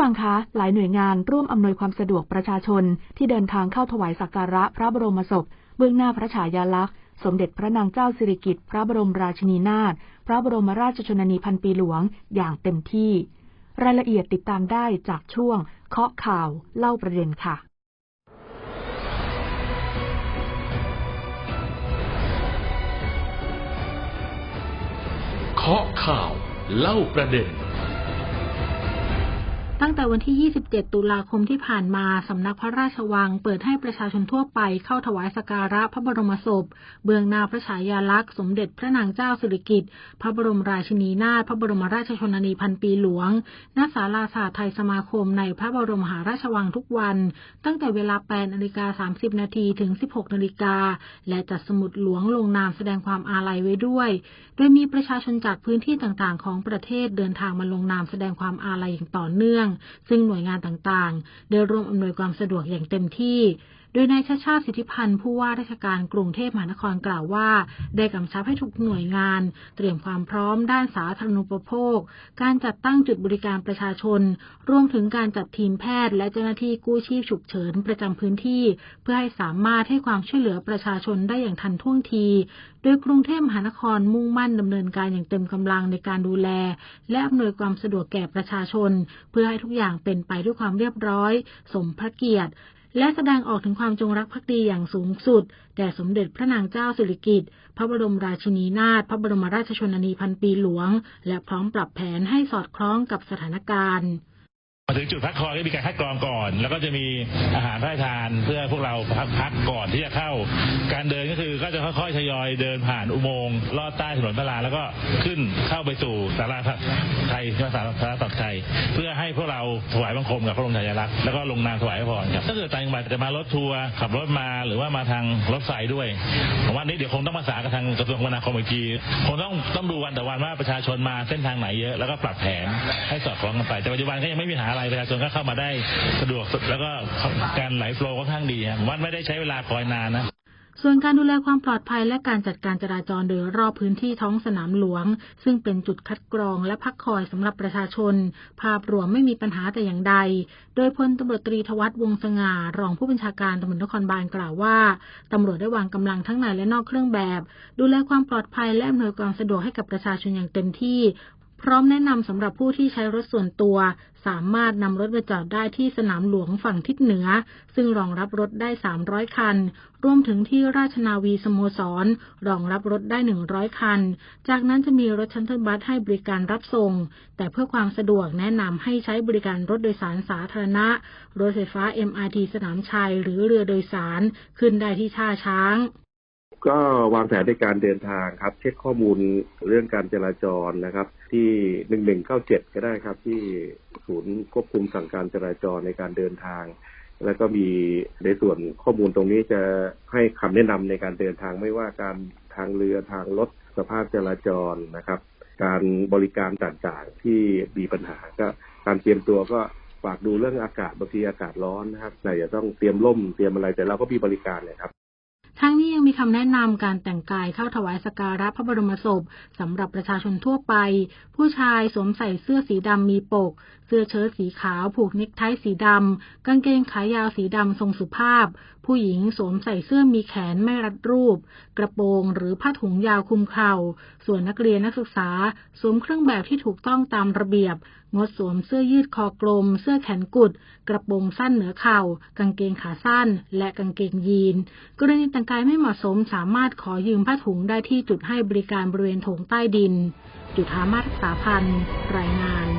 ฟังคะ หลายหน่วยงานร่วมอำนวยความสะดวกประชาชน ที่เดินทางเข้าถวายสักการะพระบรมศพ เบื้องหน้าพระฉายาลักษณ์ สมเด็จพระนางเจ้าสิริกิติ์พระบรมราชินีนาถพระบรมราชชนนีพันปีหลวงอย่างเต็มที่ รายละเอียดติดตามได้จากช่วง เคาะข่าวเล่าประเด็นค่ะเคาะข่าวเล่าประเด็น ตั้งแต่วันที่ 27 ตุลาคมที่ผ่านมา สำนักพระราชวังเปิดให้ประชาชนทั่วไปเข้าถวายสักการะพระบรมศพ เบื้องหน้าพระฉายาลักษณ์ สมเด็จพระนางเจ้าสิริกิติ์ พระบรมราชินีนาถ พระบรมราชชนนีพันปีหลวง ณ ศาลาศาสตร์ไทยสมาคมในพระบรมมหาราชวังทุกวัน ตั้งแต่เวลา 8 นาฬิกา 30 นาทีถึง 16 นาฬิกา และจัดสมุดหลวงลงนามแสดงความอาลัยไว้ด้วย โดยมีประชาชนจากพื้นที่ต่างๆ ของประเทศเดินทางมาลงนามแสดงความอาลัยอย่างต่อเนื่องซึ่งหน่วยงานต่างๆ ได้ร่วมอำนวยความสะดวกอย่างเต็มที่ โดยนายชาชาติสิทธิพันธ์ผู้ว่าราชการกรุงเทพมหานครกล่าวว่า ได้กำชับให้ทุกหน่วยงาน เตรียมความพร้อมด้านสาธารณูปโภค การจัดตั้งจุดบริการประชาชน รวมถึงการจัดทีมแพทย์ และเจ้าหน้าที่กู้ชีพฉุกเฉินประจำพื้นที่ เพื่อให้สามารถให้ความช่วยเหลือประชาชนได้อย่างทันท่วงที โดยกรุงเทพมหานครมุ่งมั่นดำเนินการอย่างเต็มกำลังในการดูแล และอำนวยความสะดวกแก่ประชาชน เพื่อให้ทุกอย่างเป็นไปด้วยความเรียบร้อย สมพระเกียรติ และแสดงออกถึงความจงรักภักดีอย่างสูงสุด แด่สมเด็จพระนางเจ้าสิริกิติ์ พระบรมราชินีนาถ พระบรมราชชนนีพันปีหลวง และพร้อมปรับแผนให้สอดคล้องกับสถานการณ์ มาถึงจุดพักคอยก็มีการคัดกรองก่อน แล้วก็จะมีอาหารพระราชทานเพื่อพวกเราพักพักก่อนที่จะเข้า การเดินก็คือก็จะค่อยๆทยอยเดินผ่านอุโมงค์ลอดใต้ถนนพระรามแล้วก็ขึ้นเข้าไปสู่ศาลาไทยศาลาศาลาตักไทย เพื่อให้พวกเราถวายบังคมกับพระบรมฉายาลักษณ์แล้วก็ลงนามถวายพระพรครับถ้าเกิดต่างจังหวัดจะมารถทัวร์ขับรถมาหรือว่ามาทางรถไฟด้วยผมว่านี้เดี๋ยวคงต้องประสานกับทางกระทรวงคมนาคมอีกทีคงต้องต้องดูวันแต่วันว่าประชาชนมาเส้นทางไหนเยอะแล้วก็ปรับแผนให้สอดคล้องกันไปแต่ปัจจุบันก็ยังไม่มีหาอะไรประชาชนก็เข้ามาได้สะดวกแล้วก็การไหลโฟล์ค่อนข้างดีครับว่าไม่ได้ใช้เวลาคอยนานนะส่วนการดูแลความปลอดภัยและการจัดการจราจรโดยรอบพื้นที่ท้องสนามหลวง ซึ่งเป็นจุดคัดกรองและพักคอยสำหรับประชาชน ภาพรวมไม่มีปัญหาแต่อย่างใด โดยพลตำรวจตรีทวัฒวงศ์สง่ารองผู้บัญชาการตำรวจนครบาลกล่าวว่าตำรวจได้วางกำลังทั้งในและนอกเครื่องแบบ ดูแลความปลอดภัยและอำนวยความสะดวกให้กับประชาชนอย่างเต็มที่ พร้อมแนะนำสำหรับผู้ที่ใช้รถส่วนตัว สามารถนำรถมาจอดได้ที่สนามหลวงฝั่งทิศเหนือ ซึ่งรองรับรถได้ 300 คัน รวมถึงที่ราชนาวีสโมสร รองรับรถได้ 100 คัน จากนั้นจะมีรถชันเทิลบัสให้บริการรับส่ง แต่เพื่อความสะดวกแนะนำให้ใช้บริการรถโดยสารสาธารณะ รถไฟฟ้า MRT สนามชัย หรือเรือโดยสาร ขึ้นได้ที่ท่าช้าง ก็วางแผนในการเดินทางครับ เช็คข้อมูลเรื่องการจราจรนะครับ ที่หนึ่งหนึ่งเก้าเจ็ดก็ได้ครับ ที่ศูนย์ควบคุมสั่งการจราจรในการเดินทาง แล้วก็มีในส่วนข้อมูลตรงนี้จะให้คำแนะนำในการเดินทางไม่ว่าการทางเรือทางรถสภาพจราจรนะครับ การบริการต่างๆที่มีปัญหาก็การเตรียมตัวก็ฝากดูเรื่องอากาศบางทีอากาศร้อนนะครับแต่จะต้องเตรียมร่มเตรียมอะไรแต่เราก็มีบริการเลยครับ ทั้งนี้ยังมีคำแนะนำการแต่งกายเข้าถวายสการะพระบรมศพสำหรับประชาชนทั่วไป ผู้ชายสวมใส่เสื้อสีดำมีปก สื้อเชิ้ตสีขาวผูกเนคไทสีดำกางเกงขายาวสีดำทรงสุภาพ ผู้หญิงสวมใส่เสื้อมีแขนไม่รัดรูป กระโปรงหรือผ้าถุงยาวคลุมเข่า ส่วนนักเรียนนักศึกษาสวมเครื่องแบบที่ถูกต้องตามระเบียบ งดสวมเสื้อยืดคอกลม เสื้อแขนกุด กระโปรงสั้นเหนือเข่า กางเกงขาสั้น และกางเกงยีน กรณีแต่งกายไม่เหมาะสมสามารถขอยืมผ้าถุงได้ที่จุดให้บริการบริเวณโถงใต้ดิน จุธามาศรักษาพันธ์รายงาน